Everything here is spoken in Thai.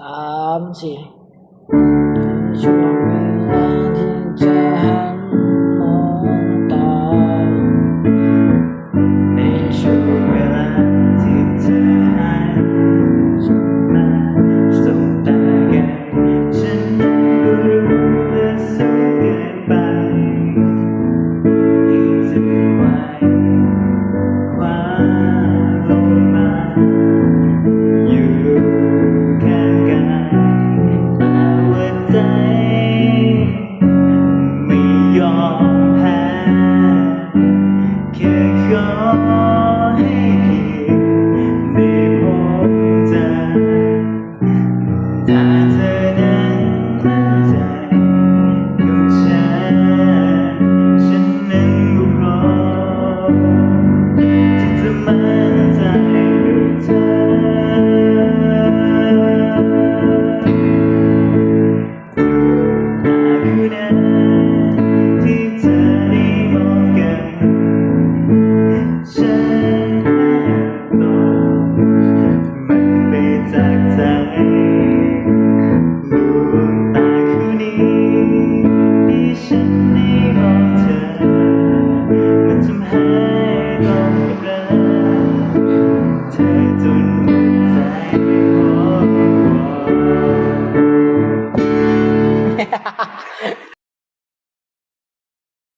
สามสี่ช่วงเวลาที่เธอหันมองตาในช่วงเวลาที่เธอหันมาสบตาแกัฉันนั้นก็รู้เธอสูงเกินไปที่จะไหว ดวงตาคู่นี้ที่ฉันได้มองเธอมันทำให้ต้องรักเธอจนใจวอกวาย